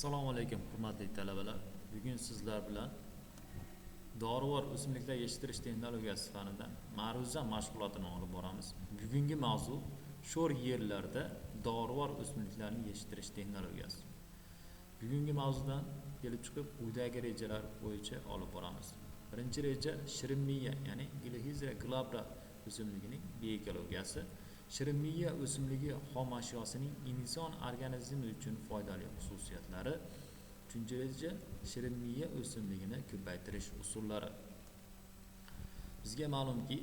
assalomu alaykum hurmatli talabalar. Bugun sizlar bilan dorivor o'simliklar yetishtirish texnologiyasi fanidan ma'ruza mashg'ulotini olib boramiz. Bugungi mavzu sho'r yerlarda dorivor o'simliklarni yetishtirish texnologiyasi. Bugungi mavzudan kelib chiqib quyidagi rejalar bo'yicha olib boramiz. Birinchi reja shirinmiya ya'ni glixizra glabra o'simligining bioekologiyasi shirinmiya o'simligi xomashyosining inson organizmi uchun foydali xususiyatlari uchinchi reja shirinmiya o'simligini ko'paytirish usullari. Bizga ma'lumki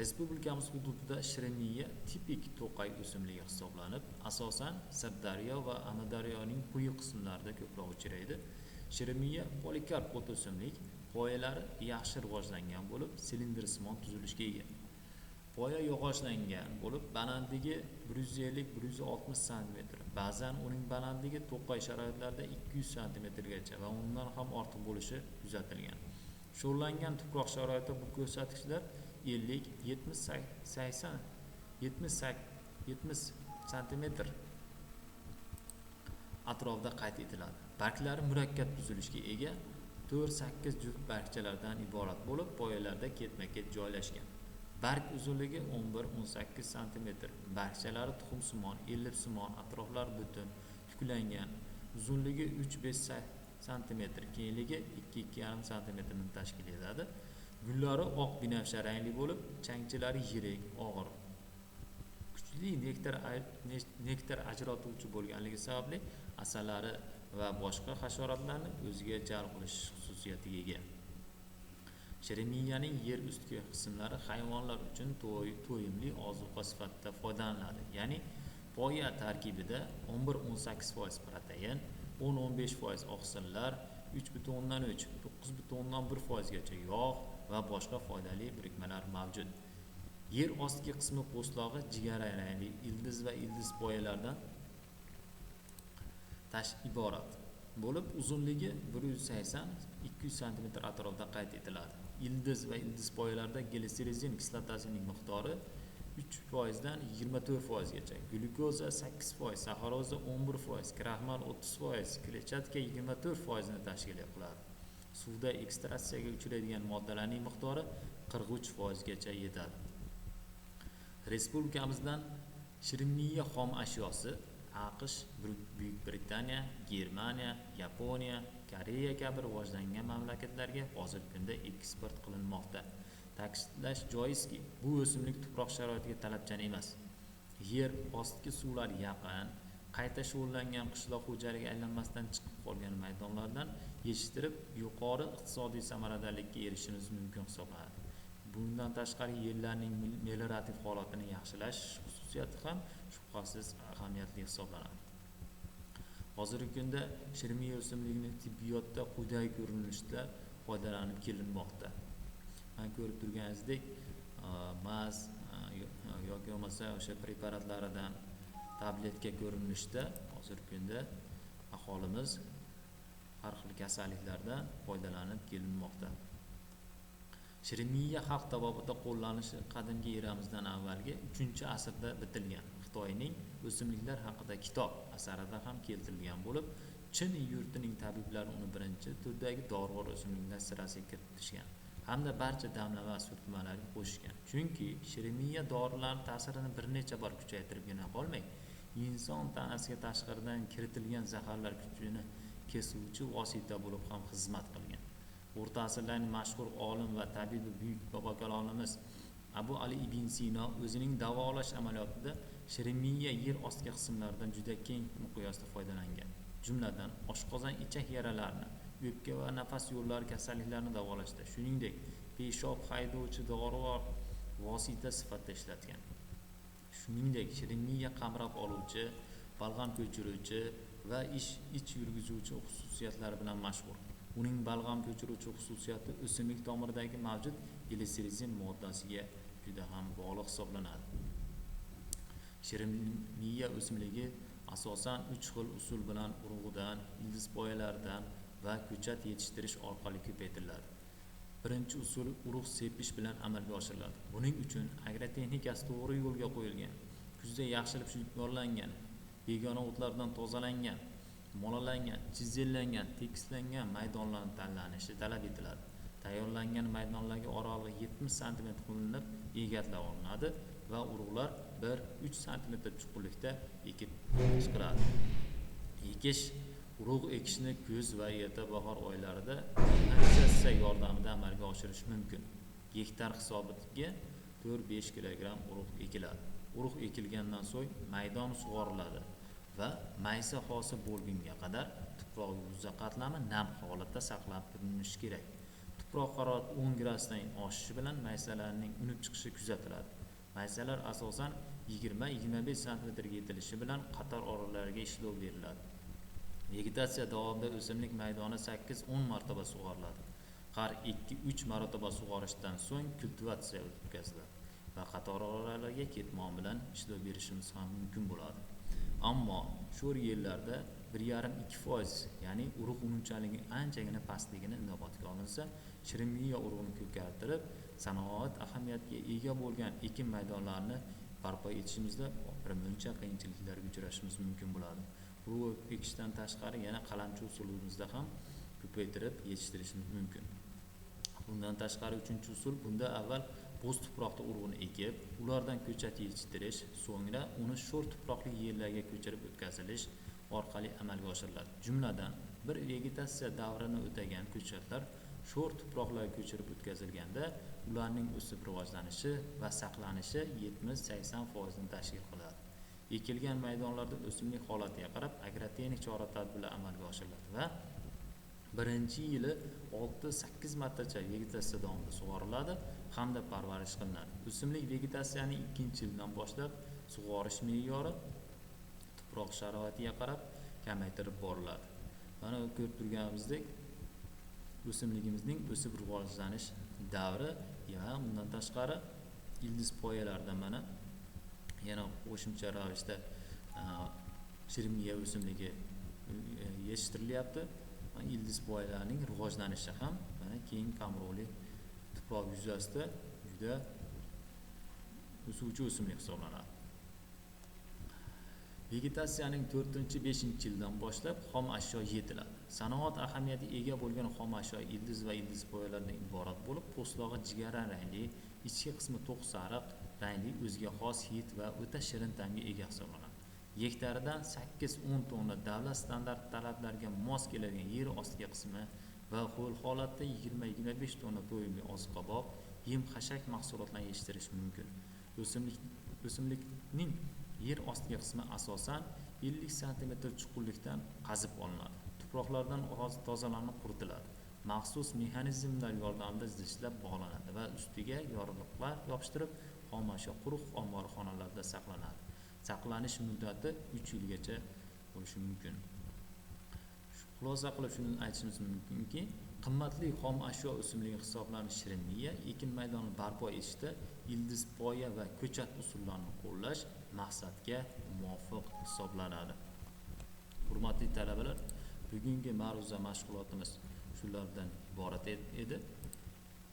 respublikamiz hududida shirinmiya tipik to'qay o'simligi hisoblanib asosan sirdaryo va amudaryoning quyi qismlarida ko'proq uchraydi. Shirinmiya polikarp o't o'simlik poyalari yaxshi rivojlangan bo'lib silindrsimon tuzilishga ega. Poya yog'ochlangan bo'lib balandligi bir yuz ellik bir yuz oltmish santimetr. Ba'zan uning balandligi to'qay sharoitlarida ikki yuz santimetrgacha va undan ham ortiq bo'lishi kuzatilgan. Sho'rlangan tuproq sharoitida bu ko'rsatkichlar ellik yetmish sakson yetmish yetmish santimetr atrofida qayd etiladi. Barglari murakkab tuzilishga ega to'rt sakkiz juft bargchalardan iborat bo'lib poyalarda ketma ket joylashgan. Barg uzunligi 11-18 sm bargchalari tuxumsimon ellipsimon atroflari butun tuklangan uzunligi 3-5 sm kengligi 2-2,5 sm ni tashkil etadi. Gullari oq binafsha rangli bo'lib changchilari yirik og'ir. Kuchli nektar nektar ajratuvchi bo'lganligi sababli asalari va boshqa hasharotlarni o'ziga jalb qilish xususiyatiga ega. Shirinmiyaning yer ustki qismlari hayvonlar uchun to'yimli ozuqa sifatida foydalaniladi. Ya'ni poya tarkibida 11-18% protein 10-15% oqsillar 3,3, 9,1% gacha yog' va boshqa foydali birikmalar mavjud. Yer ostki qismi po'stlog'i jigarrangli ildiz va ildiz poyalardan tash iborat. Bo'lib uzunligi 180-200 sm atrofida qayd etiladi. Ildiz va ildiz poyalarida glitserizin kislotasining miqdori 3 dan 24 gacha glyukoza 8 saxaroza 11 kraxmal 30 kletchatka 24 ni tashkil qiladi. Suvda ekstraksiyaga uchraydigan moddalarning miqdori 43 gacha yetadi. Respublikamizdan shirinmiya xom ashyosi aqsh buyuk britaniya germaniya yaponiya koreya kabi rivojlangan mamlakatlarga hozirgi kunda eksport qilinmoqda. Ta'kidlash joizki bu o'simlik tuproq sharoitiga talabchan emas. Yer ostki suvlar yaqin qayta shug'ullangan qishloq xo'jaligi aylanmasidan chiqib qolgan maydonlardan yetishtirib yuqori iqtisodiy samaradorlikka erishishimiz mumkin hisoblanadi. Bundan tashqari yerlarning meliorativ holatini yaxshilash jihati ham shubhasiz ahamiyatli hisoblanadi. Hozirgi kunda shirmiy o'simligini tibbiyotda quyidagi ko'rinishda foydalanib kelinmoqda. Mana ko'rib turganingizdek maz yoki bo'lmasa o'sha preparatlaridan tabletka ko'rinishda hozirgi kunda aholimiz har xil kasalliklardan foydalanib kelinmoqda. Shirinmiya xalq tabobida qo'llanishi qadimgi eramizdan avvalgi 3 asrda bitilgan xitoyning o'simliklar haqida kitob asarida ham keltirilgan bo'lib chin yurtining tabiblari uni birinchi turdagi dorivor o'simliklar sirasiga kiritishgan hamda barcha damlama surtmalarga qo'shishgan. Chunki shirinmiya dorilar ta'sirini bir necha bor kuchaytiribgina qolmay inson tanasiga tashqaridan kiritilgan zaharlar kuchini kesuvchi vosita bo'lib ham xizmat qilgan. O'rta asrlarning mashhur olim va tabibi buyuk bobokalonimiz abu ali ibn sino o'zining davolash amaliyotida shirinmiya yer osti qismlaridan juda keng miqyosda foydalangan. Jumladan oshqozon ichak yaralarini o'pka va nafas yo'llari kasalliklarini davolashda shuningdek peshob haydovchi dorivor vosita sifatida ishlatgan shuningdek shirinmiya qamrab oluvchi balg'am ko'chiruvchi va ish ich yurgizuvchi xususiyatlari bilan mashhur. Uning balg'am ko'chiruvchi xususiyati o'simlik tomiridagi mavjud glitserizin moddasiga juda ham bog'liq hisoblanadi. Shirinmiya o'simligi asosan uch xil usul bilan urug'idan ildizpoyalaridan va ko'chat yetishtirish orqali ko'paytiriladi. Birinchi usul urug' sepish bilan amalga oshiriladi. Buning uchun agrotexnikasi to'g'ri yo'lga qo'yilgan kuzda yaxshilab shudgorlangan begona o'tlardan tozalangan molalangan chizellangan tekislangan maydonlarni tanlanishi talab etiladi. Tayyorlangan maydonlarga oralig'i yetmish santimetr qilinib egatlab olinadi va urug'lar bir uch santimetr chuqurlikda ekib chiqiladi. Ekish urug' ekishni kuz va erta bahor oylarida mexanizatsiya yordamida amalga oshirish mumkin. Gektar hisobiga to'rt besh kilogramm urug' ekiladi. Urug' ekilgandan so'ng maydon sug'oriladi. Va maysa hosil bo'lgunga qadar tuproq yuza qatlami nam holatda saqlab turilishi kerak. Tuproq harorati o'n gradusdan oshishi bilan maysalarning unib chiqishi kuzatiladi. Maysalar asosan yigirma yigirma besh santimetrga yetilishi bilan qator oralariga ishlov beriladi. Vegetatsiya davomida o'simlik maydoni sakkiz o'n martaba sug'oriladi. Har ikki uch marotaba sug'orishdan so'ng kultivatsiya o'tkaziladi va qator oralariga ketmon bilan ishlov berishimiz ham mumkin bo'ladi. Ammo sho'r yillarda bir yarim ikki foiz ya'ni urug' unumchaligi anchagina pastligini inobatga olinsa shirinmiya urug'ini ko'paytirib sanoat ahamiyatiga ega bo'lgan ekin maydonlarini barpo etishimizda birmuncha qiyinchiliklarga uchrashimiz mumkin bo'ladi. Urug' ekishdan tashqari yana qalamchi usulimizda ham ko'paytirib yetishtirishimiz mumkin. Bundan tashqari uchinchi usul bunda avval bo'z tuproqda urug'ini ekib ulardan ko'chat yetishtirish so'ngra uni sho'r tuproqli yerlarga ko'chirib o'tkazilish orqali amalga oshiriladi. Jumladan bir vegetatsiya davrini o'tagan ko'chatlar sho'r tuproqlarga ko'chirib o'tkazilganda ularning o'sib rivojlanishi va saqlanishi yetmish sakson foizni tashkil qiladi. Ekilgan maydonlarda o'simlik holatiga qarab agrotexnik chora tadbirlar amalga oshiriladi va birinchi yili olti sakkiz martacha vegetatsiya davomida sug'oriladi hamda parvarish qilinadi. O'simlik vegetatsiyaning ikkinchi yilidan boshlab sug'orish me'yori tuproq sharoitiga qarab kamaytirib boriladi. Mana ko'rib turganimizdek o'simligimizning o'sib rivojlanish davri va undan tashqari ildiz poyalarida mana yana qo'shimcha ravishda shirinmiya o'simligi e, yetishtirilyapti. Ildiz poyalarining rivojlanishi ham mana keng qamrovli tuproq yuzasida juda o'suvchi o'simlik hisoblanadi. Vegetatsiyaning to'rtinchi beshinchi yildan boshlab xom ashyo yetiladi. Sanoat ahamiyatiga ega bo'lgan xom ashyo ildiz va ildiz poyalardan iborat bo'lib po'stlog'i jigarrang rangli ichki qismi to'q sariq rangli o'ziga xos hid va o'ta shirin ta'mga ega hisoblanadi. Gektaridan sakkiz o'n tonna davlat standart talablariga mos keladigan yer ostiga qismi va ho'l holatda yigirma yigirma besh tonna oziq-ovqat, yem xashak mahsulotlarini yetishtirish mumkin. O'simlik o'simlikning yer ostiga qismi asosan 50 sm chuqurlikdan qazib olinadi. Tuproqlardan tozalanib quritiladi. Maxsus mexanizmlar yordamida zichlab bog'lanadi va ustiga yorliqlar yopishtirib xomashyo quruq omborxonalarda saqlanadi. Saqlanish muddati uch yilgacha bo'lishi mumkin. Xulosa qilib shuni aytishimiz mumkinki qimmatli xom ashyo o'simligi hisoblanib shirinmiya ekin maydonini barpo etishda ildiz poya va ko'chat usullarini qo'llash maqsadga muvofiq hisoblanadi. Hurmatli talabalar bugungi ma'ruza mashg'ulotimiz shulardan iborat edi.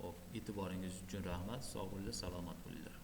Ho'p e'tiboringiz uchun rahmat sog' bo'linglar salomat bo'linglar.